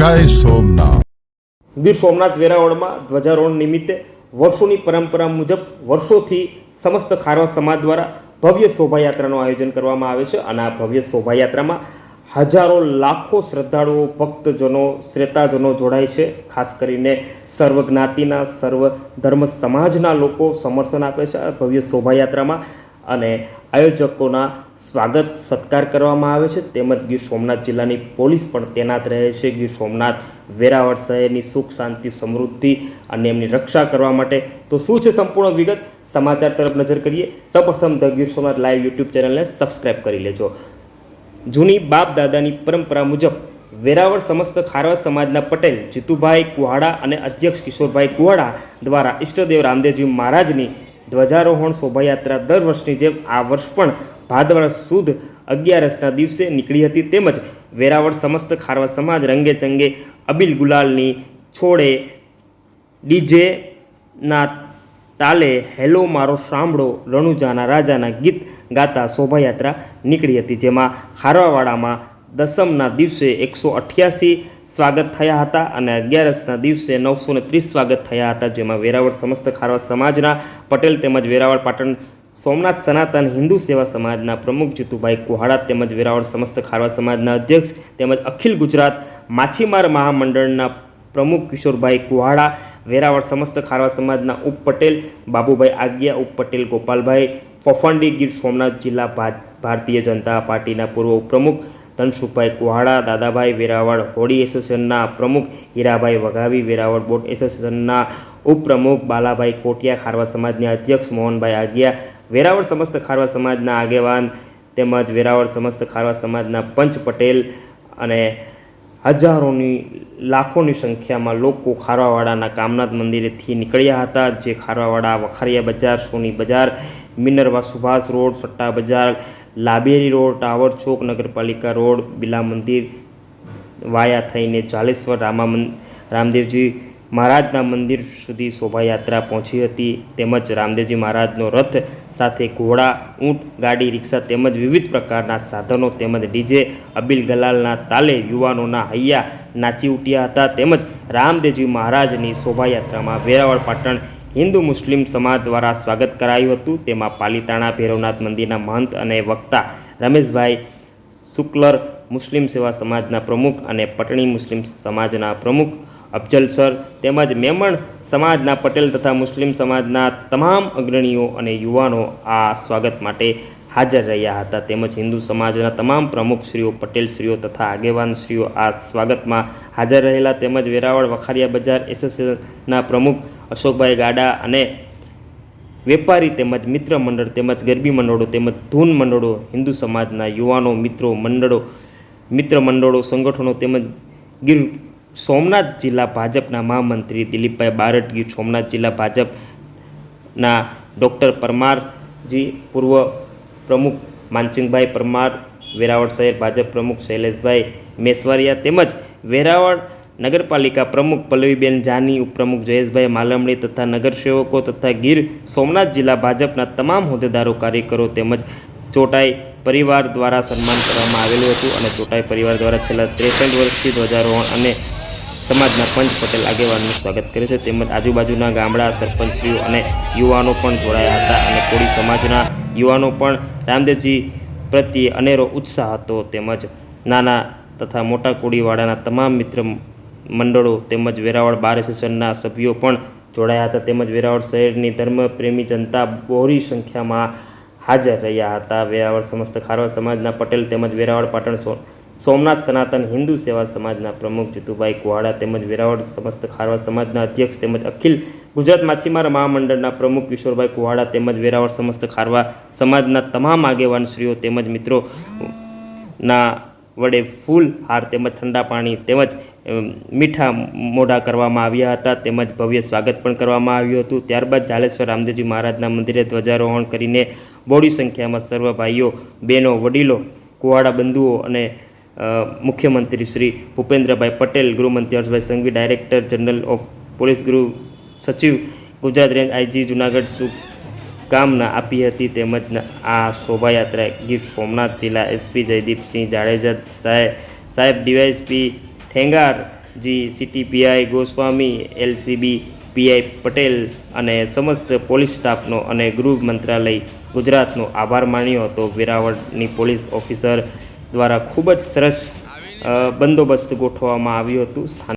જય સોમનાથ. ગીર સોમનાથ વેરાવળમાં ધ્વજારોહણ નિમિત્તે વર્ષોની પરંપરા મુજબ વર્ષોથી સમસ્ત ખારવા સમાજ દ્વારા ભવ્ય શોભાયાત્રાનું આયોજન કરવામાં આવે છે અને આ ભવ્ય શોભાયાત્રામાં હજારો લાખો શ્રદ્ધાળુઓ, ભક્તજનો, શ્રેતાજનો જોડાય છે. ખાસ કરીને સર્વ જ્ઞાતિના સર્વ ધર્મ સમાજના લોકો સમર્થન આપે છે આ ભવ્ય શોભાયાત્રામાં. અને આયોજકોના સ્વાગત સત્કાર કરવામાં આવે છે. તેમજ ગીર સોમનાથ જિલ્લાની પોલીસ પણ તૈનાત રહે છે. ગીર સોમનાથ, વેરાવળ શહેરની સુખ, શાંતિ, સમૃદ્ધિ અને એમની રક્ષા કરવા માટે. તો શું છે સંપૂર્ણ વિગત? સમાચાર તરફ નજર કરીએ. સૌપ્રથમ the Gir Somnath live YouTube ચેનલને સબસ્ક્રાઈબ કરી લેજો. જૂની બાપ દાદાની પરંપરા મુજબ, વેરાવળ સમસ્ત ખારવા સમાજના પટેલ, જીતુભાઈ કુહાડા અને અધ્યક્ષ કિશોરભાઈ કુહાડા દ્વારા ઈષ્ટદેવ રામદેવજી મહારાજની ધ્વજારોહણ શોભાયાત્રા દર વર્ષની જેમ આ વર્ષ પણ ભાદરવા સુદ અગિયારસના દિવસે નીકળી હતી. તેમજ વેરાવળ સમસ્ત ખારવા સમાજ રંગે ચંગે અબિલ ગુલાલની છોડે ડીજેના તાલે હેલો મારો સાંભળો રણુજાના રાજાના ગીત ગાતા શોભાયાત્રા નીકળી હતી. જેમાં ખારવાવાડામાં દસમના દિવસે એકસો અઠ્યાસી સ્વાગત થયા હતા અને અગિયારસના દિવસે નવસો ને ત્રીસ સ્વાગત થયા હતા, જેમાં વેરાવળ સમસ્ત ખારવા સમાજના પટેલ તેમજ વેરાવળ પાટણ સોમનાથ સનાતન હિન્દુ સેવા સમાજના પ્રમુખ જીતુભાઈ કુહાડા તેમજ વેરાવળ સમસ્ત ખારવા સમાજના અધ્યક્ષ તેમજ અખિલ ગુજરાત માછીમાર મહામંડળના પ્રમુખ કિશોરભાઈ કુહાડા, વેરાવળ સમસ્ત ખારવા સમાજના ઉપ પટેલ બાબુભાઈ આગિયા, ઉપ પટેલ ગોપાલભાઈ, ફોફાંડી ગીર સોમનાથ જિલ્લા ભારતીય જનતા પાર્ટીના પૂર્વ ઉપપ્રમુખ ધનસુખભાઈ કુહાડા, દાદાભાઈ વેરાવળ હોળી એસોસિએશનના પ્રમુખ હીરાભાઈ વઘાવી, વેરાવળ બોટ એસોસિએશનના ઉપપ્રમુખ બાલાભાઈ કોટિયા, ખારવા સમાજના અધ્યક્ષ મોહનભાઈ આગિયા, વેરાવળ સમસ્ત ખારવા સમાજના આગેવાન તેમજ વેરાવળ સમસ્ત ખારવા સમાજના પંચ પટેલ અને હજારોની, લાખોની સંખ્યામાં લોકો ખારવાવાડાના કામનાથ મંદિરેથી નીકળ્યા હતા, જે ખારવાવાડા વખારિયા બજાર, સોની બજાર, મિનરવા સુભાષ રોડ, સટ્ટા બજાર લાબેરી રોડ, ટાવર ચોક, નગરપાલિકા રોડ, બિલા મંદિર વાયા થઈને ચાલેશ્વર રામા રામદેવજી મહારાજના મંદિર સુધી શોભાયાત્રા પહોંચી હતી. તેમજ રામદેવજી મહારાજનો રથ સાથે ઘોડા, ઊંટ, ગાડી, રિક્ષા તેમજ વિવિધ પ્રકારના સાધનો તેમજ ડીજે અબિલ ગલાલના તાલે યુવાનોના હૈયા નાચી ઉઠ્યા હતા. તેમજ રામદેવજી મહારાજની શોભાયાત્રામાં વેરાવળ પાટણ હિન્દુ મુસ્લિમ સમાજ દ્વારા સ્વાગત કરાયું હતું. તેમાં પાલીતાણા, ભૈરવનાથ મંદિરના મહંત અને વક્તા રમેશભાઈ શુક્લર, મુસ્લિમ સેવા સમાજના પ્રમુખ અને પટણી મુસ્લિમ સમાજના પ્રમુખ અફજલ સર તેમજ મેમણ સમાજના પટેલ તથા મુસ્લિમ સમાજના તમામ અગ્રણીઓ અને યુવાનો આ સ્વાગત માટે હાજર રહ્યા હતા. તેમજ હિન્દુ સમાજના તમામ પ્રમુખશ્રીઓ, પટેલશ્રીઓ તથા આગેવાનશ્રીઓ આ સ્વાગતમાં હાજર રહેલા. તેમજ વેરાવળ વખારિયા બજાર એસોસિએશનના પ્રમુખ અશોકભાઈ ગાડા અને વેપારી તેમજ મિત્ર મંડળ તેમજ ગરબી મંડળો તેમજ ધૂન મંડળો, હિન્દુ સમાજના યુવાનો, મિત્રો, મંડળો, મિત્ર મંડળો, સંગઠનો તેમજ ગીર સોમનાથ જિલ્લા ભાજપના મહામંત્રી દિલીપભાઈ બારટ, ગીર સોમનાથ જિલ્લા ભાજપના ડૉક્ટર પરમારજી, પૂર્વ પ્રમુખ માનસિંહભાઈ પરમાર, વેરાવળ શહેર ભાજપ પ્રમુખ શૈલેષભાઈ મેસવારિયા તેમજ વેરાવળ નગરપાલિકા પ્રમુખ પલ્લવીબેન જાની, ઉપપ્રમુખ જયેશભાઈ માલમણી તથા નગરસેવકો તથા ગીર સોમનાથ જિલ્લા ભાજપના તમામ હોદ્દેદારો, કાર્યકરો તેમજ ચોટાઈ પરિવાર દ્વારા સન્માન કરવામાં આવેલું હતું અને ચોટાઈ પરિવાર દ્વારા છેલ્લા ત્રેસઠ વર્ષથી ધ્વજારોહણ અને સમાજના પંચ પટેલ આગેવાનનું સ્વાગત કર્યું છે. તેમજ આજુબાજુના ગામડા સરપંચશ્રીઓ અને યુવાનો પણ જોડાયા હતા અને કોળી સમાજના યુવાનો પણ રામદેવજી પ્રત્યે અનેરો ઉત્સાહ હતો. તેમજ નાના તથા મોટા કોળીવાળાના તમામ મિત્ર મંડળો તેમજ વેરાવળ બાર એસોસિએશનના સભ્યો પણ જોડાયા હતા. તેમજ વેરાવળ શહેરની ધર્મપ્રેમી જનતા બહોળી સંખ્યામાં હાજર રહ્યા હતા. વેરાવળ સમસ્ત ખારવા સમાજના પટેલ તેમજ વેરાવળ પાટણ સોમનાથ સનાતન હિન્દુ સેવા સમાજના પ્રમુખ જીતુભાઈ કુહાડા તેમજ વેરાવળ સમસ્ત ખારવા સમાજના અધ્યક્ષ તેમજ અખિલ ગુજરાત માછીમાર મહામંડળના પ્રમુખ કિશોરભાઈ કુહાડા તેમજ વેરાવળ સમસ્ત ખારવા સમાજના તમામ આગેવાનશ્રીઓ તેમજ મિત્રો ના વડે ફૂલ હાર તેમજ ઠંડા પાણી તેમજ મીઠા મોઢા કરવામાં આવ્યા હતા, તેમજ ભવ્ય સ્વાગત પણ કરવામાં આવ્યું હતું. ત્યારબાદ જાલેશ્વર રામદેવજી મહારાજના મંદિરે ધ્વજારોહણ કરીને બોડી સંખ્યામાં સર્વ ભાઈઓ, બહેનો, વડીલો, કુવાડા બંધુઓ અને મુખ્યમંત્રી શ્રી ભૂપેન્દ્રભાઈ પટેલ, ગૃહમંત્રી Harshbhai Sanghavi, director general of police ગૃહ સચિવ ગુજરાત રેન્જ આઈજી જુનાગઢ શુભકામના આપી હતી. તેમજ આ શોભાયાત્રા ગીર સોમનાથ જિલ્લા એસપી જયદીપસિંહ જાડેજા સાહેબ સાહેબ ડીવાયસપી ઠેંગાર, જી city PI Goswami, LCB, PI Patel અને સમસ્ત પોલીસ સ્ટાફનો અને ગૃહ મંત્રાલય ગુજરાતનો આભાર માન્યો હતો. વેરાવળની પોલીસ ઓફિસર દ્વારા ખૂબ જ સરસ બંદોબસ્ત ગોઠવવામાં આવ્યું હતું. સ્થાન